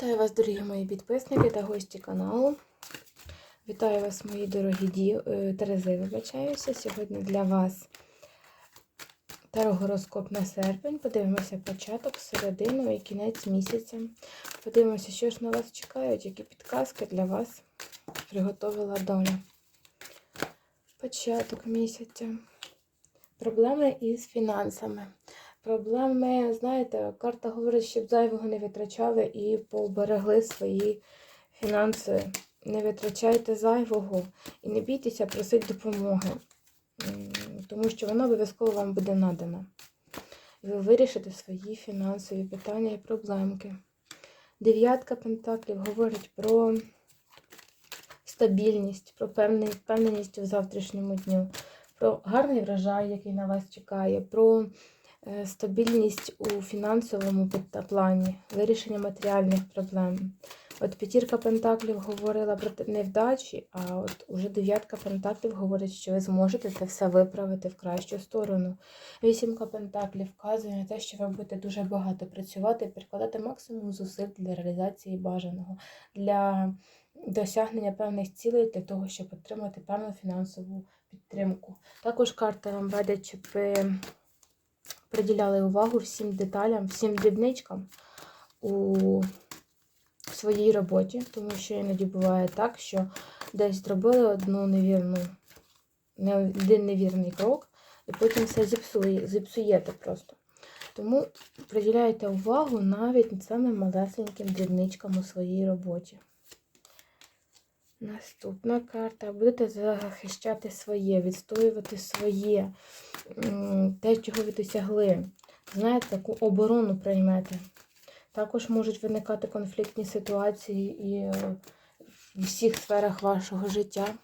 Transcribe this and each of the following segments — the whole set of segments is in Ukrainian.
Вітаю вас, дорогі мої підписники та гості каналу. Вітаю вас, мої дорогі ді... е, Терези, вибачаюся. Сьогодні для вас тарогороскоп на серпень. Подивимося початок, середину і кінець місяця. Подивимося, що ж на вас чекають, які підказки для вас приготовила доля. Початок місяця. Проблеми із фінансами. Проблеми, знаєте, карта говорить, щоб зайвого не витрачали і поберегли свої фінанси. Не витрачайте зайвого і не бійтеся просити допомоги, тому що вона обов'язково вам буде надана. Ви вирішите свої фінансові питання і проблемки. Дев'ятка пентаклів говорить про стабільність, про впевненість в завтрашньому дню, про гарний врожай, який на вас чекає, про стабільність у фінансовому плані, вирішення матеріальних проблем. От п'ятірка пентаклів говорила про невдачі, а от уже дев'ятка пентаклів говорить, що ви зможете це все виправити в кращу сторону. Вісімка пентаклів вказує на те, що ви будете дуже багато працювати і прикладати максимум зусиль для реалізації бажаного, для досягнення певних цілей для того, щоб отримати певну фінансову підтримку. Також карта вам радять, щоб ви приділяли увагу всім деталям, всім дрібничкам у своїй роботі, тому що іноді буває так, що десь зробили одну невірну, не один невірний крок, і потім все зіпсує, зіпсуєте просто. Тому приділяйте увагу навіть самим малесеньким дрібничкам у своїй роботі. Наступна карта. Будете захищати своє, відстоювати своє, те, чого ви досягли. Знаєте, таку оборону приймете. Також можуть виникати конфліктні ситуації і е, в всіх сферах вашого життя.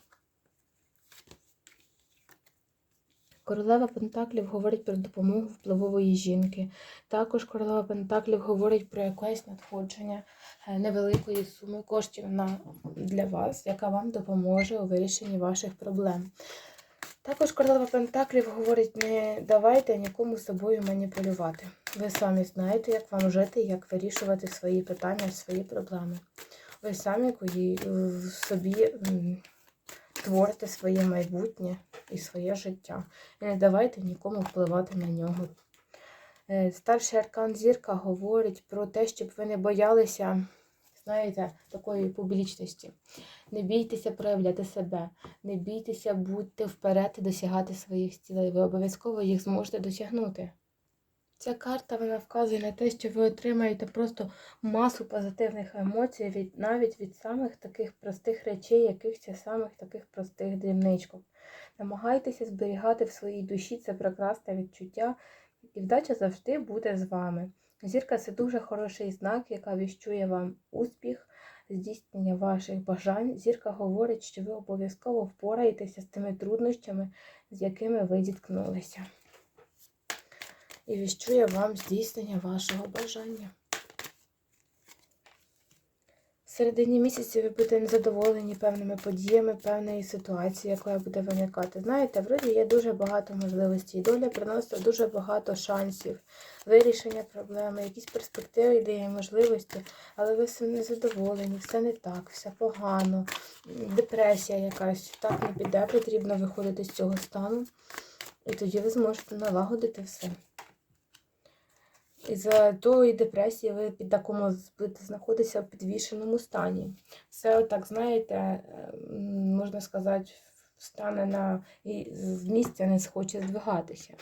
Королева Пентаклів говорить про допомогу впливової жінки. Також королева Пентаклів говорить про якесь надходження невеликої суми коштів на, для вас, яка вам допоможе у вирішенні ваших проблем. Також королева Пентаклів говорить, не давайте нікому собою маніпулювати. Ви самі знаєте, як вам жити, як вирішувати свої питання, свої проблеми. Ви самі в собі творите своє майбутнє і своє життя. І не давайте нікому впливати на нього. Е, Старший аркан зірка говорить про те, щоб ви не боялися, знаєте, такої публічності. Не бійтеся проявляти себе, не бійтеся бути вперед і досягати своїх цілей. Ви обов'язково їх зможете досягнути. Ця карта вона вказує на те, що ви отримаєте просто масу позитивних емоцій від навіть від самих таких простих речей, якихось самих таких простих дрібничок. Намагайтеся зберігати в своїй душі це прекрасне відчуття, і вдача завжди буде з вами. Зірка це дуже хороший знак, яка віщує вам успіх, здійснення ваших бажань. Зірка говорить, що ви обов'язково впораєтеся з тими труднощами, з якими ви зіткнулися. І віщує вам здійснення вашого бажання. Середині місяця ви будете незадоволені певними подіями, певної ситуації, яка буде виникати. Знаєте, вроді є дуже багато можливостей. Доля приносить дуже багато шансів, вирішення проблеми, якісь перспективи, ідеї, можливості, але ви все незадоволені, все не так, все погано, депресія якась, так не піде, потрібно виходити з цього стану. І тоді ви зможете налагодити все. І за тої депресії ви під такому будете знаходитися в підвішеному стані. Все отак, знаєте, можна сказати, стане на і з місця не схоче здвигатися.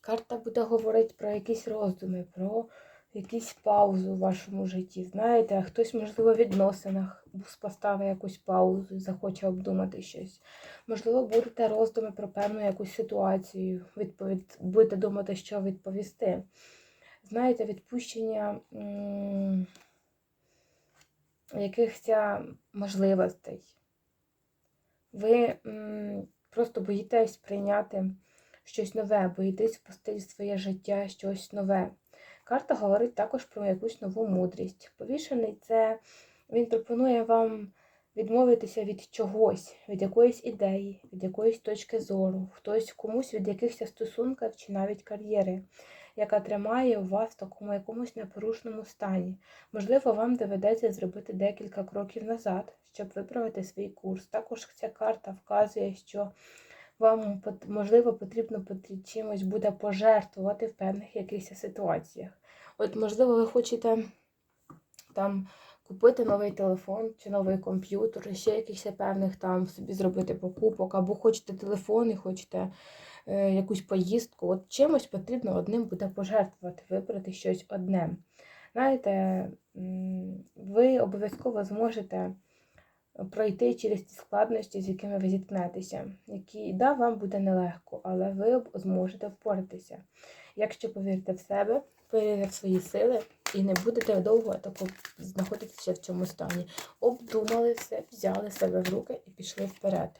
Карта буде говорити про якісь роздуми, про якісь паузу в вашому житті. Знаєте, хтось, можливо, в відносинах поставить якусь паузу і захоче обдумати щось. Можливо, будете роздуми про певну якусь ситуацію, відповідь, будете думати, що відповісти знаєте, відпущення якихось можливостей. Ви просто боїтесь прийняти щось нове, боїтесь впустити в своє життя щось нове. Карта говорить також про якусь нову мудрість. Повішений це він пропонує вам відмовитися від чогось, від якоїсь ідеї, від якоїсь точки зору, хтось комусь від якихось стосунків чи навіть кар'єри. Яка тримає вас в такому якомусь непорушному стані. Можливо, вам доведеться зробити декілька кроків назад, щоб виправити свій курс. Також ця карта вказує, що вам можливо потрібно чимось буде пожертвувати в певних якихось ситуаціях. От, можливо, ви хочете там купити новий телефон чи новий комп'ютер, ще якихось певних там собі зробити покупок, або хочете телефон і хочете якусь поїздку. От чимось потрібно одним буде пожертвувати, вибрати щось одне. Знаєте, ви обов'язково зможете пройти через ті складнощі, з якими ви зіткнетеся, які да, вам буде нелегко, але ви зможете впоратися. Якщо повірите в себе, повірите в свої сили і не будете довго тако знаходитися в цьому стані. Обдумали все, взяли себе в руки і пішли вперед.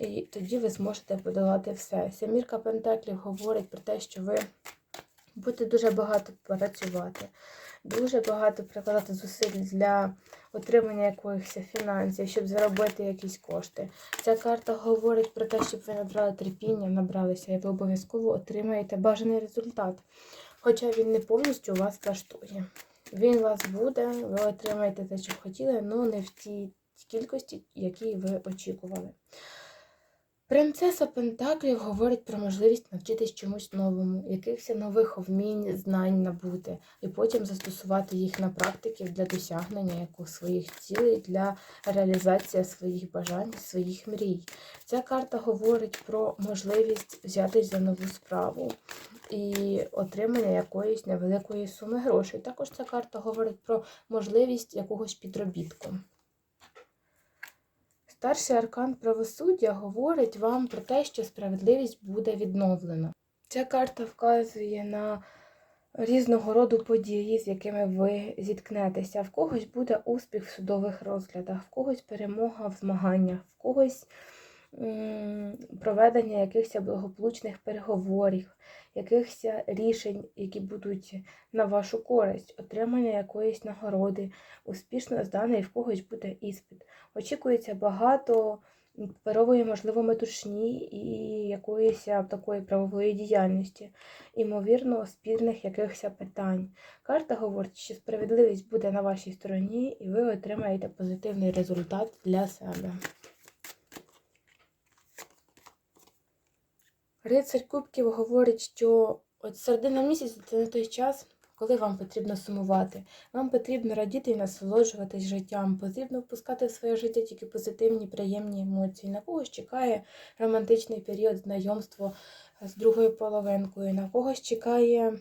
І тоді ви зможете подолати все. Сямірка Пентаклів говорить про те, що ви будете дуже багато працювати, дуже багато прикладати зусиль для отримання якихось фінансів, щоб заробити якісь кошти. Ця карта говорить про те, щоб ви набрали терпіння, набралися, і ви обов'язково отримаєте бажаний результат. Хоча він не повністю вас влаштує. Він вас буде, ви отримаєте те, що хотіли, але не в тій кількості, які ви очікували. Принцеса Пентаклів говорить про можливість навчитись чомусь новому, якихось нових вмінь, знань набути, і потім застосувати їх на практиці для досягнення яких своїх цілей, для реалізації своїх бажань, своїх мрій. Ця карта говорить про можливість взятись за нову справу і отримання якоїсь невеликої суми грошей. Також ця карта говорить про можливість якогось підробітку. Старший аркан правосуддя говорить вам про те, що справедливість буде відновлена. Ця карта вказує на різного роду події, з якими ви зіткнетеся. В когось буде успіх в судових розглядах, в когось перемога в змаганнях, в когось проведення якихось благополучних переговорів, якихось рішень, які будуть на вашу користь, отримання якоїсь нагороди, успішно зданий в когось буде іспит. Очікується багато паперової, можливо, метушні і якоїсь такої правової діяльності, імовірно, спірних якихось питань. Карта говорить, що справедливість буде на вашій стороні, і ви отримаєте позитивний результат для себе. Рицарь Кубків говорить, що от середина місяця це не той час, коли вам потрібно сумувати. Вам потрібно радіти і насолоджуватись життям. Потрібно впускати в своє життя тільки позитивні, приємні емоції. На когось чекає романтичний період знайомства з другою половинкою, на когось чекає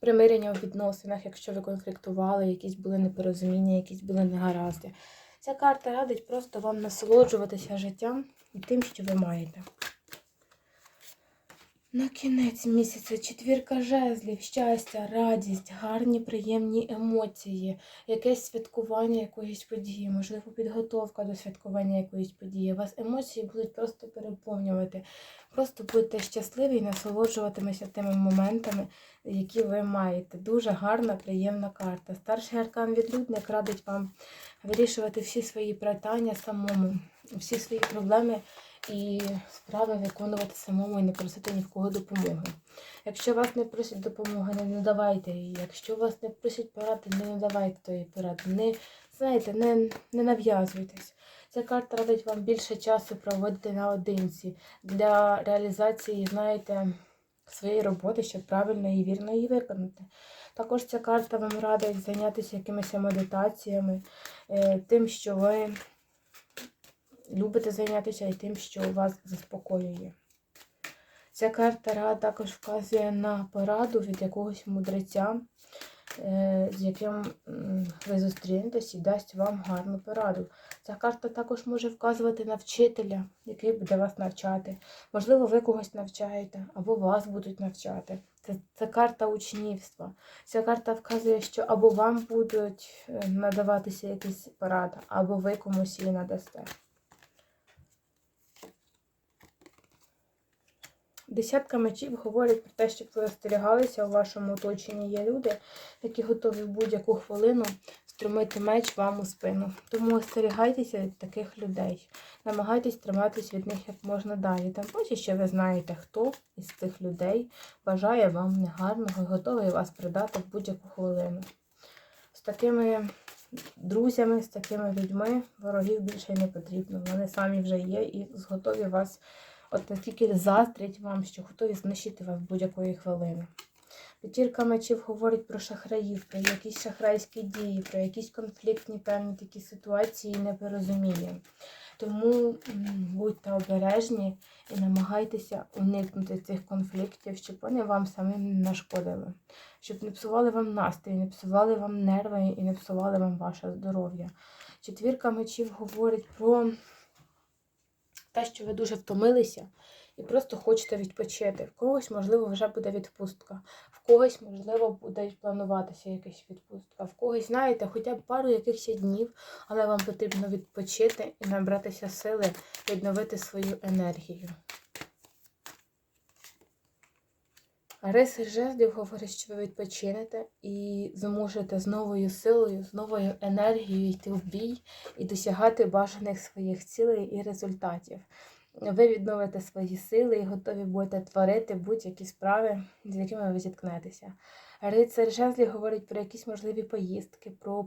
примирення у відносинах, якщо ви конфліктували, якісь були непорозуміння, якісь були негаразди. Ця карта радить просто вам насолоджуватися життям і тим, що ви маєте. На кінець місяця четвірка жезлів, щастя, радість, гарні, приємні емоції, якесь святкування якоїсь події, можливо, підготовка до святкування якоїсь події. Вас емоції будуть просто переповнювати. Просто будьте щасливі і насолоджуватимеся тими моментами, які ви маєте. Дуже гарна, приємна карта. Старший аркан відлюдник радить вам вирішувати всі свої питання самому, всі свої проблеми і справи виконувати самому і не просити ні в кого допомоги. Якщо вас не просять допомоги, не надавайте її. Якщо вас не просять поради, не надавайте тої поради. Не, знаєте, не, не нав'язуйтесь. Ця карта радить вам більше часу проводити наодинці для реалізації, знаєте, своєї роботи, щоб правильно і вірно її виконати. Також ця карта вам радить зайнятися якимись медитаціями, е, тим, що ви любите зайнятися і тим, що вас заспокоює. Ця карта також вказує на пораду від якогось мудреця, е, з яким ви зустрінетесь і дасть вам гарну пораду. Ця карта також може вказувати на вчителя, який буде вас навчати. Можливо, ви когось навчаєте, або вас будуть навчати. Це, це карта учнівства. Ця карта вказує, що або вам будуть е, надаватися якісь поради, або ви комусь її надасте. Десятка мечів говорить про те, щоб ви остерігалися у вашому оточенні. Є люди, які готові в будь-яку хвилину встромити меч вам у спину. Тому остерігайтеся від таких людей. Намагайтесь триматись від них як можна далі. Тим паче, що ви знаєте, хто із цих людей бажає вам негарного і готовий вас придати в будь-яку хвилину. З такими друзями, з такими людьми ворогів більше не потрібно. Вони самі вже є і готові вас, от настільки заздрять вам, що готові знищити вас будь-якої хвилини. П'ятірка мечів говорить про шахраїв, про якісь шахрайські дії, про якісь конфліктні певні такі ситуації і непорозуміння. Тому будьте обережні і намагайтеся уникнути цих конфліктів, щоб вони вам самим не нашкодили, щоб не псували вам настрій, не псували вам нерви і не псували вам ваше здоров'я. Четвірка мечів говорить про те, що ви дуже втомилися і просто хочете відпочити. В когось, можливо, вже буде відпустка, в когось, можливо, буде плануватися якась відпустка, в когось, знаєте, хоча б пару якихось днів, але вам потрібно відпочити і набратися сили, відновити свою енергію. Рицар жезлів говорить, що ви відпочинете і зможете з новою силою, з новою енергією йти в бій і досягати бажаних своїх цілей і результатів. Ви відновите свої сили і готові будете творити будь-які справи, з якими ви зіткнетеся. Рицар жезлів говорить про якісь можливі поїздки, про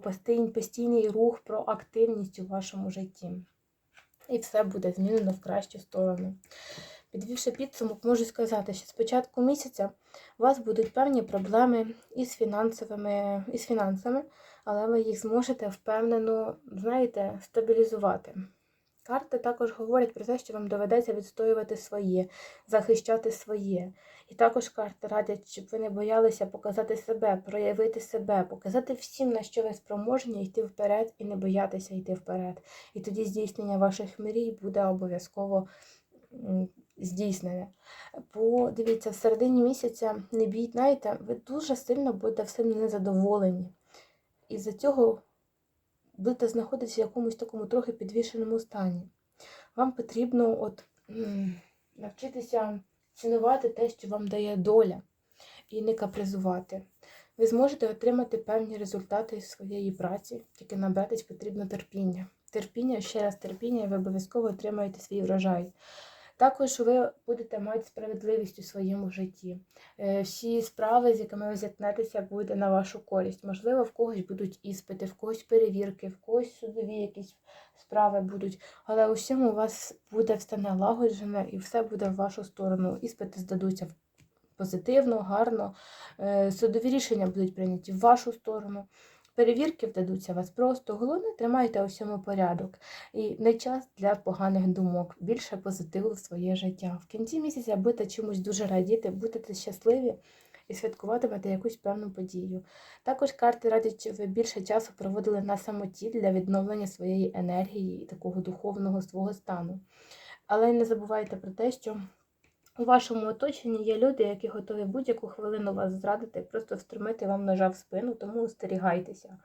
постійний рух, про активність у вашому житті. І все буде змінено в кращу сторону. Підвівши підсумок, можу сказати, що з початку місяця у вас будуть певні проблеми із фінансовими, із фінансами, але ви їх зможете впевнено, знаєте, стабілізувати. Карти також говорять про те, що вам доведеться відстоювати своє, захищати своє. І також карти радять, щоб ви не боялися показати себе, проявити себе, показати всім, на що ви спроможні, йти вперед і не боятися йти вперед. І тоді здійснення ваших мрій буде обов'язково здійснене. Бо дивіться, в середині місяця не бій, знаєте, ви дуже сильно будете всім незадоволені. І за цього будете знаходитися в якомусь такому трохи підвішеному стані. Вам потрібно от, навчитися цінувати те, що вам дає доля, і не капризувати. Ви зможете отримати певні результати із своєї праці, тільки набратись потрібно терпіння. Терпіння, ще раз терпіння, і ви обов'язково отримаєте свій врожай. Також ви будете мати справедливість у своєму житті. Е, Всі справи, з якими ви зіткнетеся, будуть на вашу користь. Можливо, в когось будуть іспити, в когось перевірки, в когось судові якісь справи будуть. Але у у вас буде все налагоджене і все буде в вашу сторону. Іспити здадуться позитивно, гарно. Е, Судові рішення будуть прийняті в вашу сторону. Перевірки вдадуться вас просто. Головне, тримайте у всьому порядок. І не час для поганих думок, більше позитиву в своє життя. В кінці місяця будете чомусь дуже радіти, будете щасливі і святкуватимете якусь певну подію. Також карти радять, щоб ви більше часу проводили на самоті для відновлення своєї енергії і такого духовного свого стану. Але не забувайте про те, що у вашому оточенні є люди, які готові будь-яку хвилину вас зрадити, просто встромити вам ножа в спину, тому остерігайтеся.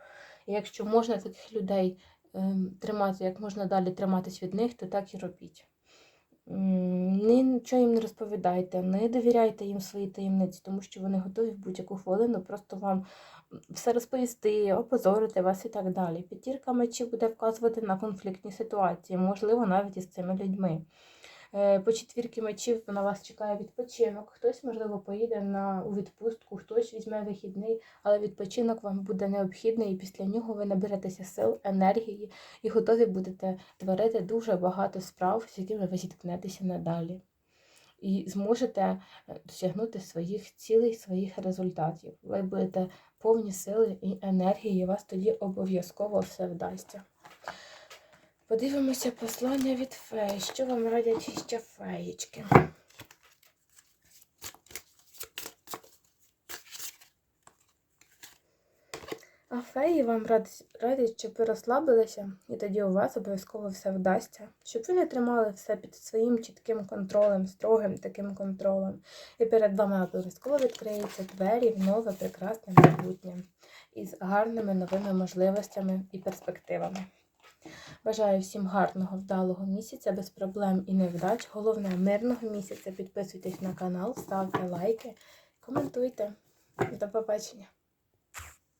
І якщо можна таких людей ем, тримати, як можна далі триматись від них, то так і робіть. Нічого їм не розповідайте, не довіряйте їм свої таємниці, тому що вони готові в будь-яку хвилину просто вам все розповісти, опозорити вас і так далі. П'ятірка мечів буде вказувати на конфліктні ситуації, можливо, навіть із цими людьми. Е, По четвірки мечів на вас чекає відпочинок. Хтось, можливо, поїде на у відпустку, хтось візьме вихідний, але відпочинок вам буде необхідний, і після нього ви наберетеся сил, енергії і готові будете творити дуже багато справ, з якими ви зіткнетеся надалі. І зможете е, досягнути своїх цілей, своїх результатів. Ви будете повні сили і енергії, і вас тоді обов'язково все вдасться. Подивимося послання від феї. Що вам радять ще феєчки? А феї вам радять, щоб ви розслабилися, і тоді у вас обов'язково все вдасться. Щоб ви не тримали все під своїм чітким контролем, строгим таким контролем. І перед вами обов'язково відкриються двері в нове прекрасне майбутнє із гарними новими можливостями і перспективами. Бажаю всім гарного, вдалого місяця, без проблем і невдач. Головне мирного місяця. Підписуйтесь на канал, ставте лайки, коментуйте. До побачення!